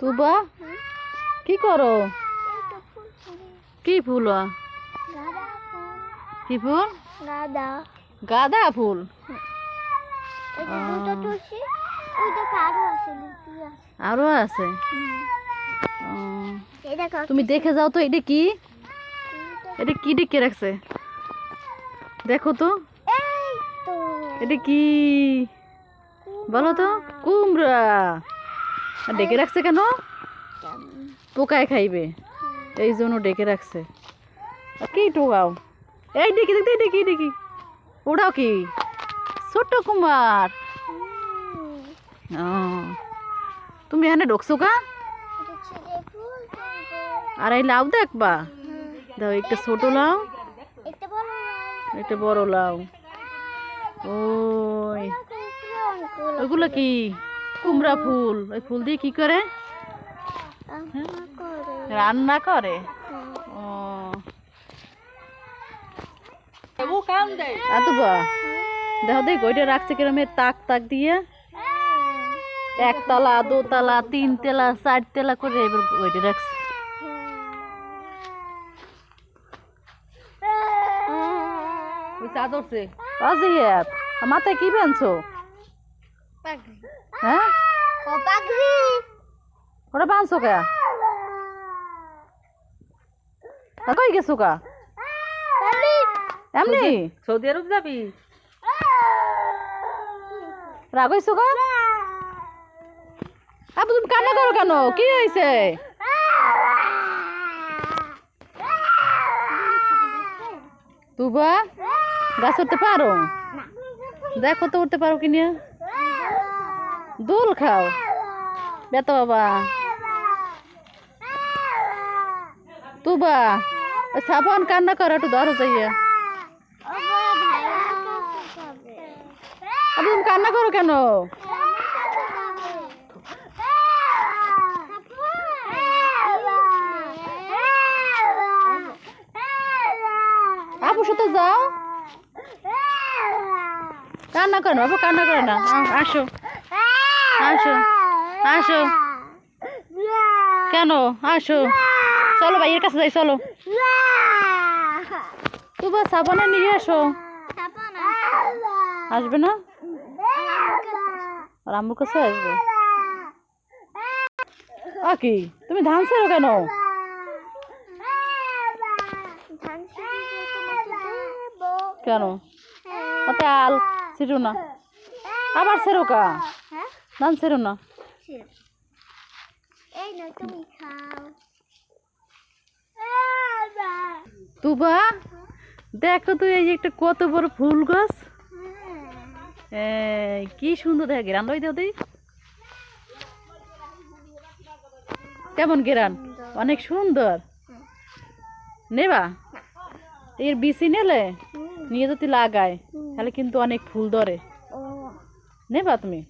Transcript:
তুবা? কি করো? কি ফুল? কি ফুল? গাঁদা গাঁদা ফুল আরও আছে। তুমি দেখে যাও তো এটা কি? এটা কি ডেকে রাখছে? দেখো তো। এটা কি? বলো তো কুমড়া। ডেকে রাখছে কেন? পোকায় খাইবে। এই জন্য ডেকে রাখছে। কি টোকাও? এই ডেকে দেখতে ডেকি ডেকি ওটাও কি? ছোট্ট কুমার। তুমি এখানে ঢুকছো কা। আর এই লাউ দেখবা। দাও একটা ছোট লাউ। একটা বড় লাউ। ওই। ওইগুলো কি? কুমড়া ফুল। ওই ফুল দিয়ে কি করে? রান্না করে। ও। দেখো দেখ ওইটা রাখছে কিরমের তাক তাক দিয়ে। একতলা দোতলা তিনতলা চারতলা করে এবার ওইটা রাখছে। চাদরছে আজিয়াত মাথায় কি বানছো। হ্যাঁ। ওটা বানছো কে? কই গেছো কা? এমনি? সৌদি আরব যাবি? রাগ হইছো আপু তুমি কান্না করো কেন? কি হয়েছে তুবা গাছ উঠতে পারো? দেখো তো উঠতে পারো কি নিয়ে? দোল খাও। বেত বাবা। তুবা সাবান কান্না করো, একটু ধরো আপু তুমি কান্না করো কেন? আপুর সাথে যাও। কান্না করো আপু কান্না করে না। আসো। আসো আসো। কেন? আসো। চলো ভাইয়ের কাছে যাই, চলো। তুবা সাবানে নিয়ে আসো আসবে না? আর আম্মুর কাছে আসবে। আ কি? তুমি ধান ছেড়ো কেন? কেন? আল, ছিড়ো না। আবার ছেড়ো কা? ধান ছেড়ো না তুবা দেখো তুই এই একটা কত বড় ফুল গাছ। কি সুন্দর দেখে গেরান লই দেও কেমন গেরান? অনেক সুন্দর। নেবা? এর বিচি নেলে? নিয়ে যদি লাগায় তাহলে কিন্তু অনেক ফুল ধরে। নেবা তুমি?